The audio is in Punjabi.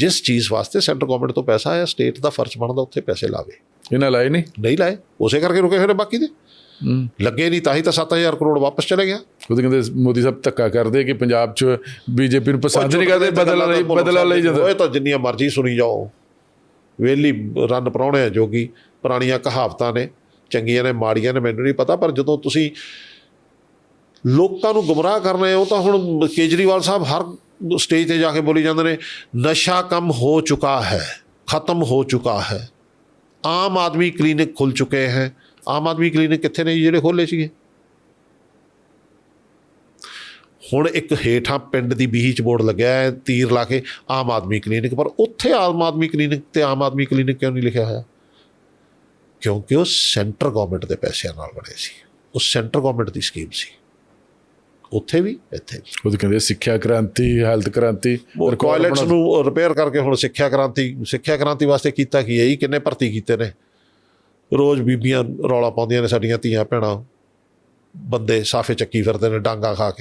ਜਿਸ ਚੀਜ਼ ਵਾਸਤੇ ਸੈਂਟਰ ਗਵਰਨਮੈਂਟ ਤੋਂ ਪੈਸਾ ਆਇਆ ਸਟੇਟ ਦਾ ਫਰਜ਼ ਬਣਦਾ ਉੱਥੇ ਪੈਸੇ ਲਾਵੇ। ਇਹਨਾਂ ਲਾਏ ਨਹੀਂ? ਨਹੀਂ ਲਾਏ। ਉਸੇ ਕਰਕੇ ਰੁਕੇ ਹੋਏ ਬਾਕੀ ਦੇ। ਲੱਗੇ ਨਹੀਂ ਤਾਂ ਹੀ ਤਾਂ 7000 ਕਰੋੜ ਵਾਪਸ ਚਲੇ ਗਿਆ। ਉਹਦੇ ਕਹਿੰਦੇ ਮੋਦੀ ਸਾਹਿਬ ਧੱਕਾ ਕਰਦੇ ਕਿ ਪੰਜਾਬ 'ਚ ਬੀਜੇਪੀ ਨੂੰ ਪਸੰਦ ਨਹੀਂ ਕਰਦੇ ਬਦਲਾ ਲਈ ਬਦਲਾ ਲਈ ਜਾਂਦਾ। ਉਹ ਤਾਂ ਜਿੰਨੀਆਂ ਮਰਜ਼ੀ ਸੁਣੀ ਜਾਓ। ਵੇਲੀ ਰੰਨ ਪਰਾਉਣੇ ਆ ਜੋਗੀ ਪੁਰਾਣੀਆਂ ਕਹਾਵਤਾਂ ਨੇ ਚੰਗੀਆਂ ਨੇ ਮਾੜੀਆਂ ਨੇ ਮੈਨੂੰ ਨਹੀਂ ਪਤਾ ਪਰ ਜਦੋਂ ਤੁਸੀਂ ਲੋਕਾਂ ਨੂੰ ਗੁੰਮਰਾਹ ਕਰਨੇ ਹੋ ਤਾਂ ਹੁਣ ਕੇਜਰੀਵਾਲ ਸਾਹਿਬ ਹਰ ਸਟੇਜ ਤੇ ਜਾ ਕੇ ਬੋਲੀ ਜਾਂਦੇ ਨੇ ਨਸ਼ਾ ਕਮ ਹੋ ਚੁੱਕਾ ਹੈ ਖਤਮ ਹੋ ਚੁੱਕਾ ਹੈ ਆਮ ਆਦਮੀ ਕਲੀਨਿਕ ਖੁੱਲ ਚੁੱਕੇ ਹੈ ਆਮ ਆਦਮੀ ਕਲੀਨਿਕ ਕਿੱਥੇ ਨੇ ਜੀ ਜਿਹੜੇ ਖੋਲੇ ਸੀਗੇ ਹੁਣ ਇੱਕ ਹੇਠਾਂ ਪਿੰਡ ਦੀ ਬੀਹੀ ਚ ਬੋਰਡ ਲੱਗਿਆ ਹੈ ਤੀਰ ਲਾ ਕੇ ਆਮ ਆਦਮੀ ਕਲੀਨਿਕ ਪਰ ਉੱਥੇ ਆਮ ਆਦਮੀ ਕਲੀਨਿਕ ਤੇ ਆਮ ਆਦਮੀ ਕਲੀਨਿਕ ਕਿਉਂ ਨਹੀਂ ਲਿਖਿਆ ਹੋਇਆ ਕਿਉਂਕਿ ਉਹ ਸੈਂਟਰ ਗਵਰਨਮੈਂਟ ਦੇ ਪੈਸਿਆਂ ਨਾਲ ਬਣੇ ਸੀ ਉਹ ਸੈਂਟਰ ਗਵਰਨਮੈਂਟ ਦੀ ਸਕੀਮ ਸੀ ਉੱਥੇ ਵੀ ਇੱਥੇ ਵੀ। ਉਹਦੇ ਕਹਿੰਦੇ ਸਿੱਖਿਆ ਕ੍ਰਾਂਤੀ ਹੈਲਥ ਕ੍ਰਾਂਤੀ ਟਾਇਲਟਸ ਨੂੰ ਰਿਪੇਅਰ ਕਰਕੇ ਹੁਣ ਸਿੱਖਿਆ ਕ੍ਰਾਂਤੀ ਸਿੱਖਿਆ ਕ੍ਰਾਂਤੀ ਵਾਸਤੇ ਕੀਤਾ ਕੀ ਹੈ? ਜੀ ਕਿੰਨੇ ਭਰਤੀ ਕੀਤੇ ਨੇ? ਰੋਜ਼ ਬੀਬੀਆਂ ਰੌਲਾ ਪਾਉਂਦੀਆਂ ਨੇ ਸਾਡੀਆਂ ਧੀਆਂ ਭੈਣਾਂ। ਬੰਦੇ ਸਾਫੇ ਚੱਕੀ ਫਿਰਦੇ ਨੇ ਡਾਂਗਾ ਖਾ ਕੇ।